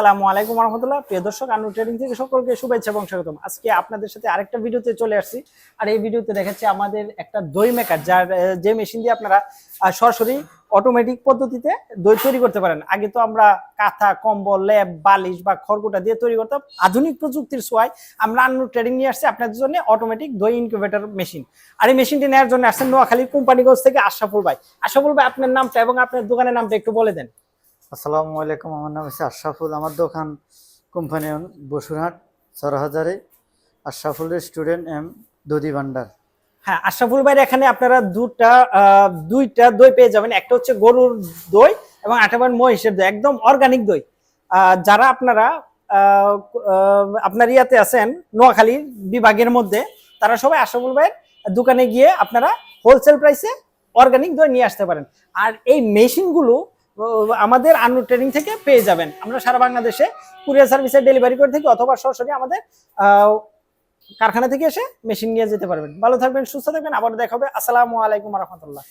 আসসালামু আলাইকুম রহমতুল্লাহ প্রিয় দর্শক, আনু ট্রেডিং থেকে সকলকে শুভেচ্ছা এবং স্বাগতম। আজকে আপনাদের সাথে আরেকটা ভিডিওতে চলে আসছি। আর এই ভিডিওতে দেখাচ্ছি আমাদের একটা দই মেকার যার যে মেশিন দিয়ে আপনারা সরাসরি অটোমেটিক পদ্ধতিতে দই তৈরি করতে পারেন। আগে তো আমরা কাঁথা, কম্বল ল্যাব বালিশ বা খড়কুটা দিয়ে তৈরি করতাম। আধুনিক প্রযুক্তির ছোঁয়ায় আমরা আন্নু ট্রেডিং নিয়ে আসছি আপনাদের জন্য অটোমেটিক দই ইনকিউবেটর মেশিন আর এই মেশিনটি নেওয়ার জন্য আসছেন নোয়াখালী কোম্পানিগঞ্জ থেকে আশরাফুল ভাই। আশরাফুল ভাই, আপনার নামটা এবং আপনার দোকানের নামটা একটু বলে দেন। আসসালামু আলাইকুম, আমার নাম হচ্ছে আশরাফুল। আমার দোকান কোম্পানি বসুরহাট, সরহাজারে। আশরাফুল রেস্টুরেন্ট এম দধি ভান্ডার। হ্যাঁ আশরাফুল ভাইয়ের এখানে আপনারা দুটা দুইটা দই পেয়ে যাবেন। একটা হচ্ছে গরুর দই এবং আটাবার মহিষের দই, একদম অর্গানিক দই। যারা আপনারা আপনার ইয়াতে আছেন, নোয়াখালী বিভাগের মধ্যে, তারা সবাই আশরাফুল ভাইয়ের দোকানে গিয়ে আপনারা হোলসেল প্রাইসে অর্গানিক দই নিয়ে আসতে পারেন। আর এই মেশিনগুলো আমাদের আনু ট্রেনিং থেকে পেয়ে যাবেন। আমরা সারা বাংলাদেশে কুরিয়ার সার্ভিসে ডেলিভারি করে থাকি অথবা সরাসরি আমাদের কারখানা থেকে এসে মেশিন নিয়ে যেতে পারবেন। ভালো থাকবেন, সুস্থ থাকবেন, আবার দেখাবে আসসালামু আলাইকুম রহমতুল্লাহ।